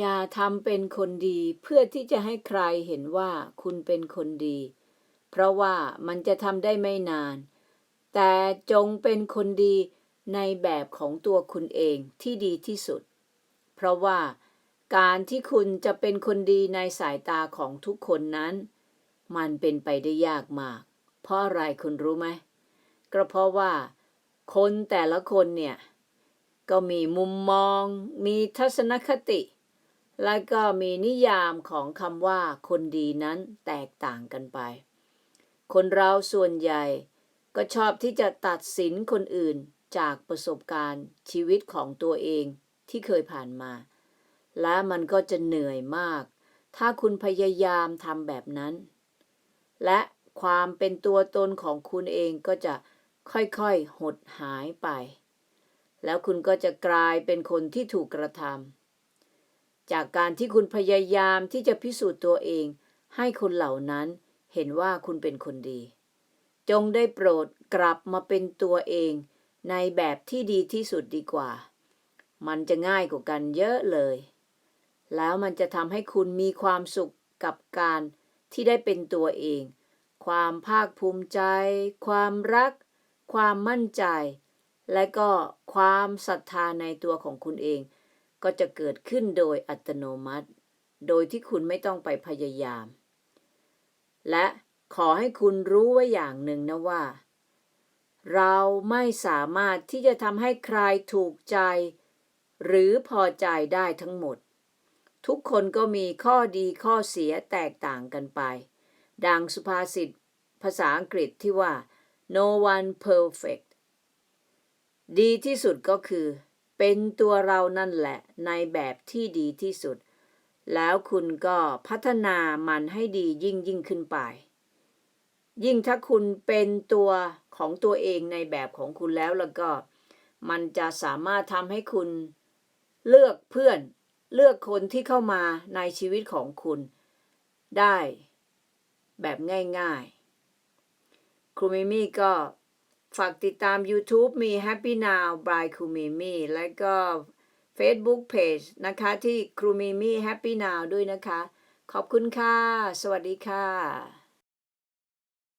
อย่าทำเป็นคนดีเพื่อที่จะให้ใครเห็นว่าคุณเป็นคนดี เพราะว่ามันจะทำได้ไม่นาน แต่จงเป็นคนดีในแบบของตัวคุณเองที่ดีที่สุด เพราะว่าการที่คุณจะเป็นคนดีในสายตาของทุกคนนั้น มันเป็นไปได้ยากมาก เพราะอะไรคุณรู้ไหมก็เพราะว่า คนแต่ละคนเนี่ย ก็มีมุมมอง มีทัศนคติ และก็มีนิยามของคำว่าคนดีนั้นแตกต่างกันไป คนเราส่วนใหญ่ก็ชอบที่จะตัดสินคนอื่นจากประสบการณ์ชีวิตของตัวเองที่เคยผ่านมา และมันก็จะเหนื่อยมาก ถ้าคุณพยายามทำแบบนั้น และความเป็นตัวตนของคุณเองก็จะค่อยๆหดหายไป แล้วคุณก็จะกลายเป็นคนที่ถูกกระทำ จากการที่คุณพยายามที่จะพิสูจน์ตัวเอง ให้คนเหล่านั้นเห็นว่าคุณเป็นคนดี จงได้โปรดกลับมาเป็นตัวเองในแบบที่ดีที่สุดดีกว่า มันจะง่ายกว่ากันเยอะเลย แล้วมันจะทำให้คุณมีความสุขกับการที่ได้เป็นตัวเอง ความภาคภูมิใจ ความรัก ความมั่นใจ และก็ความศรัทธาในตัวของคุณเอง ก็จะเกิดขึ้นโดยอัตโนมัติ โดยที่คุณไม่ต้องไปพยายาม และขอให้คุณรู้ไว้อย่างหนึ่งนะว่า เราไม่สามารถที่จะทำให้ใครถูกใจ หรือพอใจได้ทั้งหมด ทุกคนก็มีข้อดีข้อเสียแตกต่างกันไป ดังสุภาษิตภาษาอังกฤษที่ว่า no one perfect ดีที่สุดก็คือ เป็นตัวเรานั่นแหละในแบบที่ดีที่สุด แล้วคุณก็พัฒนามันให้ดียิ่งยิ่งขึ้นไป ยิ่งถ้าคุณเป็นตัวของตัวเองในแบบของคุณแล้วแล้วก็ มันจะสามารถทำให้คุณเลือกเพื่อนเลือกคนที่เข้ามาในชีวิตของคุณ ได้ แบบง่าย ๆ ครูมิมี่ก็ ฝากติดตาม YouTube มี Happy Now by ครูมิมี่และก็ Facebook Page นะคะที่ครูมิมี่ Happy Now ด้วยนะคะ ขอบคุณค่ะ สวัสดีค่ะ